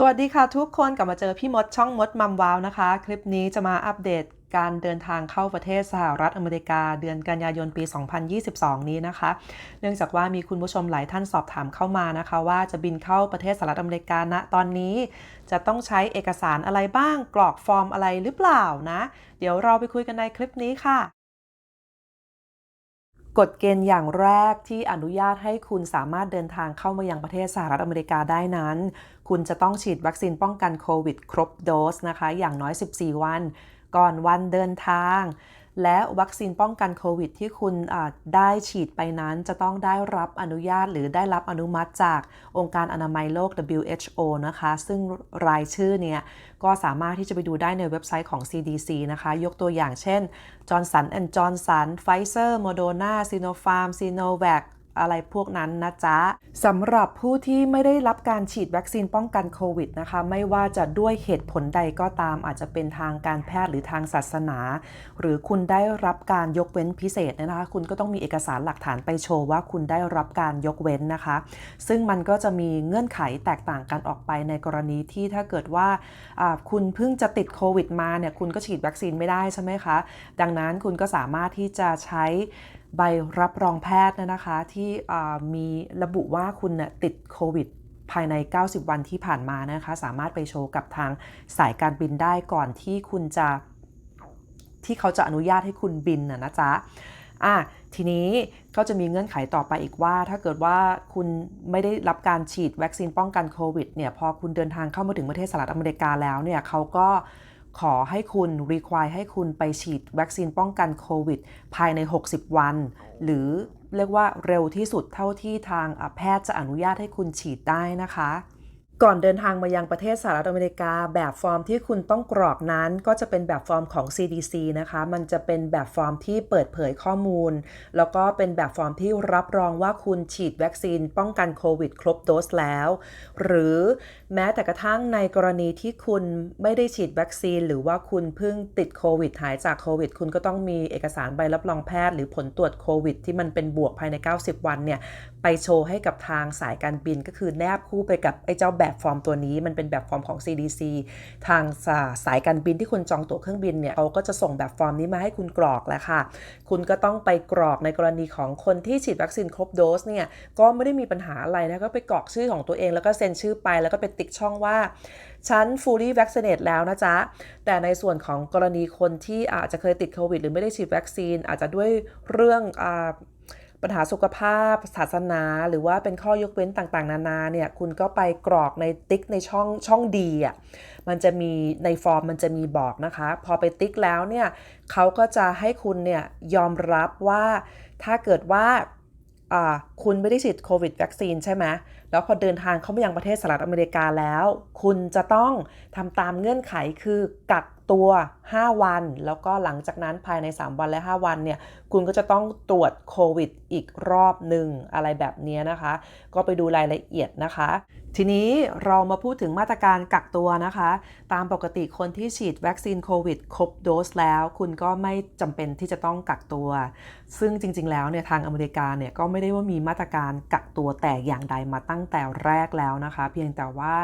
สวัสดีค่ะทุกคนกลับมาเจอพี่มดช่องมดมัมวาวนะคะ คลิปนี้จะมาอัปเดตการเดินทางเข้าประเทศสหรัฐอเมริกา เดือนกันยายนปี 2022 นี้นะคะ เนื่องจากว่ามีคุณผู้ชมหลายท่านสอบถามเข้ามานะคะ ว่าจะบินเข้าประเทศสหรัฐอเมริกาณตอนนี้ จะต้องใช้เอกสารอะไรบ้างกรอกฟอร์มอะไรหรือเปล่านะ เดี๋ยวเราไปคุยกันในคลิปนี้ค่ะ กฎเกณฑ์อย่างแรกที่อนุญาตให้คุณสามารถเดินทางเข้ามายังประเทศสหรัฐอเมริกาได้นั้น คุณจะต้องฉีดวัคซีนป้องกันโควิด ครบโดสนะคะ อย่างน้อย 14 วัน ก่อนวันเดินทาง และวัคซีนป้องกันโควิด ที่คุณได้ฉีดไปนั้น จะต้องได้รับอนุญาตหรือได้รับอนุมัติจากองค์การอนามัยโลก WHO นะคะ ซึ่งรายชื่อเนี่ยก็สามารถที่จะไปดูได้ในเว็บไซต์ของ CDC นะคะ ยกตัวอย่างเช่น Johnson Johnson Pfizer Moderna Sinopharm Sinovac อะไรพวกนั้นนะจ๊ะสำหรับผู้ที่ไม่ได้รับการฉีดวัคซีนป้องกันโควิดนะคะ ไม่ว่าจะด้วยเหตุผลใดก็ตามอาจจะเป็นทางการแพทย์หรือทางศาสนา หรือคุณได้รับการยกเว้นพิเศษนะคะ คุณก็ต้องมีเอกสารหลักฐานไปโชว์ว่าคุณได้รับการยกเว้นนะคะ ซึ่งมันก็จะมีเงื่อนไขแตกต่างกันออกไปในกรณีที่ถ้าเกิดว่าคุณเพิ่งจะติดโควิดมาเนี่ยคุณก็ฉีดวัคซีนไม่ได้ใช่ไหมคะ ดังนั้นคุณก็สามารถที่จะใช้ ใบรับรองแพทย์นะคะที่มีระบุว่าคุณติดโควิดภายใน 90 วันที่ผ่านมานะคะ สามารถไปโชว์กับทางสายการบินได้ก่อนที่คุณจะที่เขาจะอนุญาตให้คุณบินนะนะจ๊ะอะทีนี้ก็จะมีเงื่อนไขต่อไปอีกว่า ถ้าเกิดว่าคุณไม่ได้รับการฉีดวัคซีนป้องกันโควิดเนี่ยพอคุณเดินทางเข้ามาถึงประเทศสหรัฐอเมริกาแล้วเนี่ยเขาก็ ขอให้คุณ require ให้คุณไปฉีดวัคซีนป้องกันโควิด ภายใน 60 วัน หรือเรียกว่าเร็วที่สุดเท่าที่ทางแพทย์จะอนุญาตให้คุณฉีดได้นะคะ ก่อนเดินทางมายังประเทศสหรัฐอเมริกา แบบฟอร์มที่คุณต้องกรอกนั้น ก็จะเป็นแบบฟอร์มของ CDC นะคะ มันจะเป็นแบบฟอร์มที่เปิดเผยข้อมูล แล้วก็เป็นแบบฟอร์มที่รับรองว่าคุณฉีดวัคซีนป้องกันโควิด ครบโดสแล้ว หรือแม้แต่กระทั่งในกรณีที่คุณไม่ได้ฉีดวัคซีน หรือว่าคุณเพิ่งติดโควิดหายจากโควิด คุณก็ต้องมีเอกสารใบรับรองแพทย์ หรือผลตรวจโควิด ที่มันเป็นบวกภายใน 90 วันเนี่ยไปโชว์ให้กับทางสายการบินก็คือแนบคู่ไปกับไอ้เจ้าแบบแบบฟอร์มตัวนี้มันเป็นแบบฟอร์มของ CDC ทางสายการบินที่คุณจองตั๋วเครื่องบินเนี่ยเขาก็จะส่งแบบฟอร์มนี้มาให้คุณกรอกแล้วค่ะ คุณก็ต้องไปกรอกในกรณีของคนที่ฉีดวัคซีนครบโดสเนี่ยก็ไม่ได้มีปัญหาอะไรนะก็ไปกรอกชื่อของตัวเองแล้วก็เซ็นชื่อไปแล้วก็ไปติ๊กช่องว่าฉัน fully vaccinated แล้วนะจ๊ะ แต่ในส่วนของกรณีคนที่อาจจะเคยติดโควิด หรือไม่ได้ฉีดวัคซีน อาจจะด้วยเรื่องอ ปัญหาสุขภาพ ศาสนา หรือว่าเป็นข้อยกเว้นต่างๆ นานาเนี่ยคุณก็ไปกรอกในติ๊กในช่องช่องดีอะมันจะมีในฟอร์มมันจะมีบอกนะคะ พอไปติ๊กแล้วเนี่ยเขาก็จะให้คุณเนี่ยยอมรับว่าถ้าเกิดว่าคุณไม่ได้ฉีดโควิดวัคซีนใช่ไหมแล้วพอเดินทางเข้ามายังประเทศสหรัฐอเมริกาแล้ว คุณจะต้องทำตามเงื่อนไขคือกัก ตัว 5 วัน แล้วก็หลังจากนั้นภายใน 3 วันและ 5 วันเนี่ยคุณก็จะต้องตรวจโควิดอีกรอบหนึ่งอะไรแบบนี้นะคะ ก็ไปดูรายละเอียดนะคะ ทีนี้เรามาพูดถึงมาตรการกักตัวนะคะ ตามปกติคนที่ฉีดวัคซีนโควิดครบโดสแล้ว คุณก็ไม่จำเป็นที่จะต้องกักตัว ซึ่งจริง ๆ แล้วเนี่ยทางอเมริกาเนี่ยก็ไม่ได้ว่ามีมาตรการกักตัวแต่อย่างใดมาตั้งแต่แรกแล้วนะคะ เพียงแต่ว่า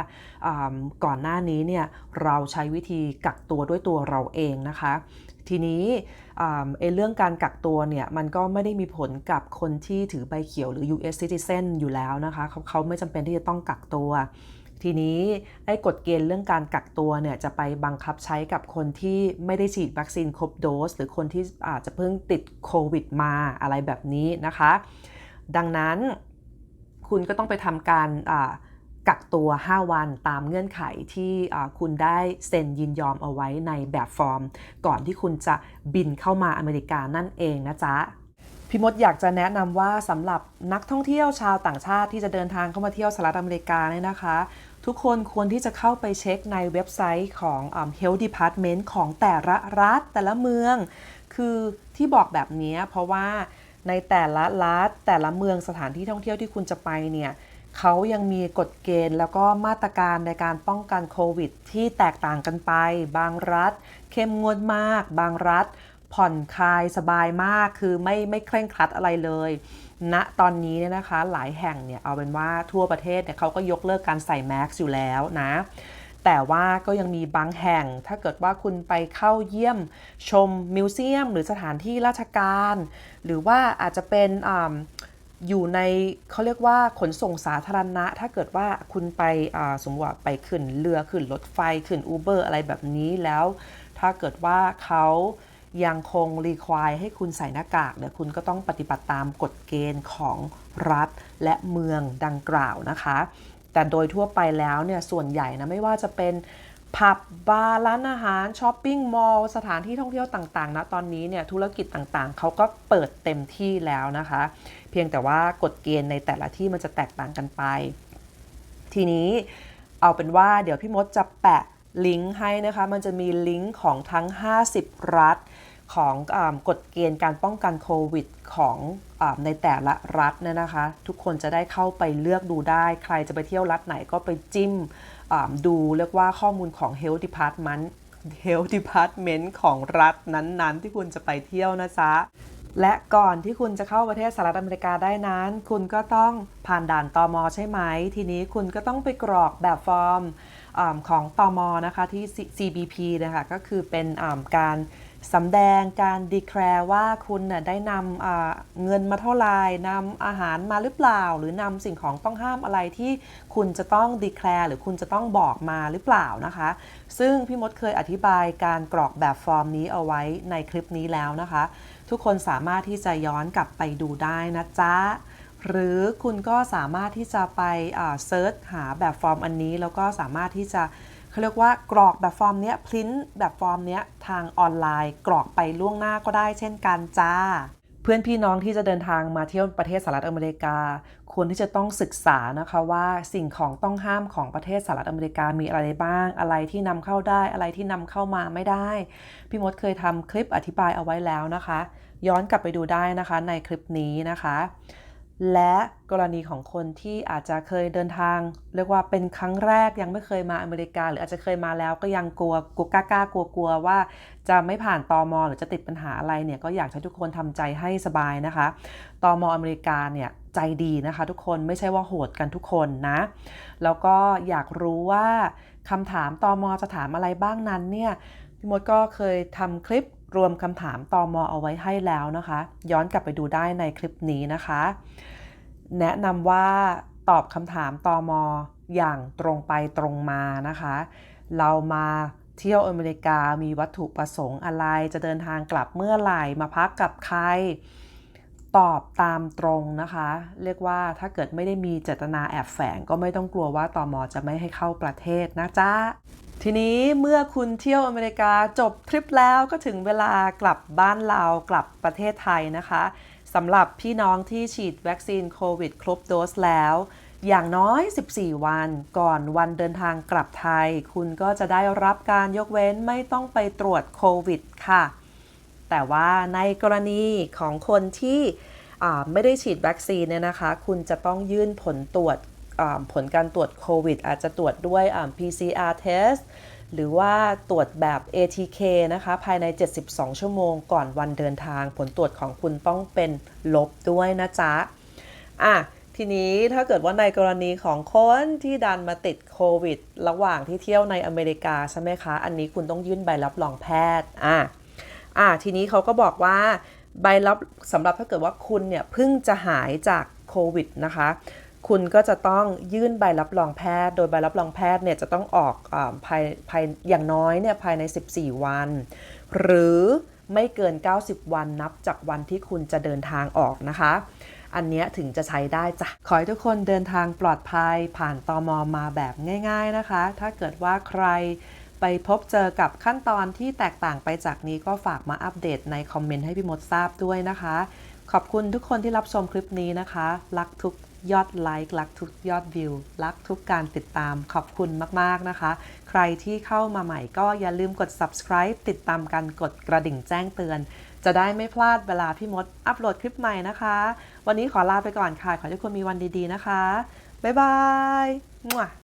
ก่อนหน้านี้เนี่ยเราใช้วิธีกักตัวด้วยวยตัวเราเองนะคะ ทีนี้เอเรื่องการกักตัวเนี่ยมันก็ไม่ได้มีผลกับคนที่ถือใบเขียวหรือ US citizen อยู่แล้วนะคะเขาเขาไม่จำเป็นที่จะต้องกักตัว ทีนี้ไอ้กฎเกณฑ์เรื่องการกักตัวเนี่ยจะไปบังคับใช้กับคนที่ไม่ได้ฉีดวัคซีนครบโดส หรือคนที่อาจจะเพิ่งติดโควิดมาอะไรแบบนี้นะคะ ดังนั้นคุณก็ต้องไปทำการ กักตัว 5 วันตามเงื่อนไขที่คุณได้เซ็นยินยอมเอาไว้ในแบบฟอร์ม ก่อนที่คุณจะบินเข้ามาอเมริกานั่นเองนะจ๊ะพี่มดอยากจะแนะนำว่าสำหรับนักท่องเที่ยวชาวต่างชาติที่จะเดินทางเข้ามาเที่ยวสหรัฐอเมริกาเนี่ยนะคะ ทุกคนควรที่จะเข้าไปเช็คในเว็บไซต์ของ Health Department ของแต่ละรัฐแต่ละเมือง คือที่บอกแบบนี้เพราะว่าในแต่ละรัฐแต่ละเมืองสถานที่ท่องเที่ยวที่คุณจะไปเนี่ย เขายังมีกฎเกณฑ์แล้วก็มาตรการในการป้องกันโควิด ที่แตกต่างกันไป บางรัฐ เข้มงวดมาก บางรัฐ ผ่อนคลายสบายมากคือไม่ไม่เคร่งครัดอะไรเลยณตอนนี้เนี่ยนะคะหลายแห่งเนี่ยเอาเป็นว่าทั่วประเทศเนี่ยเขาก็ยกเลิกการใส่แมสอยู่แล้วนะแต่ว่าก็ยังมีบางแห่ง ถ้าเกิดว่าคุณไปเข้าเยี่ยมชมมิวเซียม หรือสถานที่ราชการ หรือว่าอาจจะเป็น อยู่ในเขาเรียกว่าขนส่งสาธารณะ ถ้าเกิดว่าคุณไปสมมติว่าไปขึ้นเรือขึ้นรถไฟขึ้นอูเบอร์อะไรแบบนี้แล้ว ถ้าเกิดว่าเขายังคงรีควายให้คุณใส่หน้ากากเนี่ยคุณก็ต้องปฏิบัติตามกฎเกณฑ์ของรัฐและเมืองดังกล่าวนะคะ แต่โดยทั่วไปแล้วเนี่ยส่วนใหญ่นะไม่ว่าจะเป็น ผับบาร์ร้านอาหารช้อปปิ้งมอลล์สถานที่ท่องเที่ยวต่างๆนะตอนนี้เนี่ยธุรกิจต่างๆ เขาก็เปิดเต็มที่แล้วนะคะ เพียงแต่ว่ากฎเกณฑ์ในแต่ละที่มันจะแตกต่างกันไป ทีนี้เอาเป็นว่าเดี๋ยวพี่มดจะแปะลิงก์ให้นะคะ มันจะมีลิงก์ของทั้ง 50 รัฐของอกฎเกณฑ์การป้องกันโควิดของ ในแต่ละรัฐเนี่ยนะคะ ทุกคนจะได้เข้าไปเลือกดูได้ ใครจะไปเที่ยวรัฐไหนก็ไปจิ้มดูเรียกว่าข้อมูลของ Health Department Health Department ของรัฐนั้นๆ ที่คุณจะไปเที่ยวนะจ๊ะและก่อนที่คุณจะเข้าประเทศสหรัฐอเมริกาได้นั้น คุณก็ต้องผ่านด่านตอมใช่ไหม ทีนี้คุณก็ต้องไปกรอกแบบฟอร์มอของตอมนะคะที่ CBP นะคะก็คือเป็นการ สำแดงการดีแคลร์ว่าคุณน่ะได้นำเงินมาเท่าไหร่นำอาหารมาหรือเปล่า หรือนำสิ่งของต้องห้ามอะไรที่คุณจะต้องดีแคลร์หรือคุณจะต้องบอกมาหรือเปล่านะคะ ซึ่งพี่มดเคยอธิบายการกรอกแบบฟอร์มนี้เอาไว้ในคลิปนี้แล้วนะคะ ทุกคนสามารถที่จะย้อนกลับไปดูได้นะจ๊ะหรือคุณก็สามารถที่จะไปเซิร์ชหาแบบฟอร์มอันนี้ แล้วก็สามารถที่จะ เขาเรียกว่ากรอกแบบฟอร์มเนี้ยพิมพ์แบบฟอร์มเนี้ยทางออนไลน์ กรอกไปล่วงหน้าก็ได้เช่นกันจ้า เพื่อนพี่น้องที่จะเดินทางมาเที่ยวประเทศสหรัฐอเมริกา ควรที่จะต้องศึกษานะคะว่าสิ่งของต้องห้ามของประเทศสหรัฐอเมริกามีอะไรบ้าง อะไรที่นำเข้าได้อะไรที่นำเข้ามาไม่ได้ พี่มดเคยทำคลิปอธิบายเอาไว้แล้วนะคะ ย้อนกลับไปดูได้นะคะในคลิปนี้นะคะ และกรณีของคนที่อาจจะเคยเดินทาง เรียกว่าเป็นครั้งแรกยังไม่เคยมาอเมริกา หรืออาจจะเคยมาแล้วก็ยังกลัวกลัวกล้ากลัวกลัวว่า จะไม่ผ่านตอมหรือจะติดปัญหาอะไรเนี่ยก็อยากให้ทุกคนทำใจให้สบายนะคะตอมอเมริกาเนี่ยใจดีนะคะ ทุกคนไม่ใช่ว่าโหดกันทุกคนนะ แล้วก็อยากรู้ว่าคำถามตอมจะถามอะไรบ้างนั้นเนี่ยพี่มดก็เคยทำคลิป รวมคำถามตอมอเอาไว้ให้แล้วนะคะ ย้อนกลับไปดูได้ในคลิปนี้นะคะ แนะนำว่าตอบคำถามตอมอย่างตรงไปตรงมานะคะ เรามาเที่ยวอเมริกามีวัตถุประสงค์อะไร จะเดินทางกลับเมื่อไหร่ มาพักกับใคร ตอบตามตรงนะคะ เรียกว่าถ้าเกิดไม่ได้มีเจตนาแอบแฝง ก็ไม่ต้องกลัวว่าตอมอจะไม่ให้เข้าประเทศนะจ๊ะ ทีนี้เมื่อคุณเที่ยวอเมริกาจบทริปแล้วก็ถึงเวลากลับบ้านเรากลับประเทศไทยนะคะสำหรับพี่น้องที่ฉีดวัคซีนโควิดครบโดสแล้ว อย่างน้อย 14 วันก่อนวันเดินทางกลับไทย คุณก็จะได้รับการยกเว้นไม่ต้องไปตรวจโควิดค่ะ แต่ว่าในกรณีของคนที่ไม่ได้ฉีดวัคซีนเนี่ยนะคะ คุณจะต้องยื่นผลตรวจผลการตรวจโควิด อาจจะตรวจด้วย PCR test หรือว่าตรวจแบบ ATK นะคะ ภายใน 72 ชั่วโมงก่อนวันเดินทาง ผลตรวจของคุณต้องเป็นลบด้วยนะจ๊ะ อะ ทีนี้ถ้าเกิดว่าในกรณีของคนที่ดันมาติดโควิด ระหว่างที่เที่ยวในอเมริกาใช่ไหมคะ อันนี้คุณต้องยื่นใบรับรองแพทย์ อะ อะทีนี้เขาก็บอกว่าใบรับสำหรับถ้าเกิดว่าคุณเนี่ยเพิ่งจะหายจากโควิดนะคะคุณก็จะต้องยื่นใบรับรองแพทย์ โดยใบรับรองแพทย์เนี่ยจะต้องออกอภายภายอย่างน้อยเนี่ยภายใน 14 วัน หรือไม่เกิน 90 วันนับจากวันที่คุณจะเดินทางออกนะคะ อันนี้ถึงจะใช้ได้จ้ะ ขอให้ทุกคนเดินทางปลอดภัยผ่านตอมอมาแบบง่าย ๆนะคะ ถ้าเกิดว่าใคร ไปพบเจอกับขั้นตอนที่แตกต่างไปจากนี้ก็ฝากมาอัปเดตในคอมเมนต์ให้พี่มดทราบด้วยนะคะ ขอบคุณทุกคนที่รับชมคลิปนี้นะคะ รักทุกยอดไลค์รักทุกยอดวิว รักทุกการติดตามขอบคุณมาก ๆ นะคะ ใครที่เข้ามาใหม่ก็อย่าลืมกด subscribe ติดตามกันกดกระดิ่งแจ้งเตือน จะได้ไม่พลาดเวลาพี่มด อัปโหลดคลิปใหม่นะคะ วันนี้ขอลาไปก่อนค่ะ ขอให้ทุกคนมีวันดี ๆ นะคะ บ๊ายบาย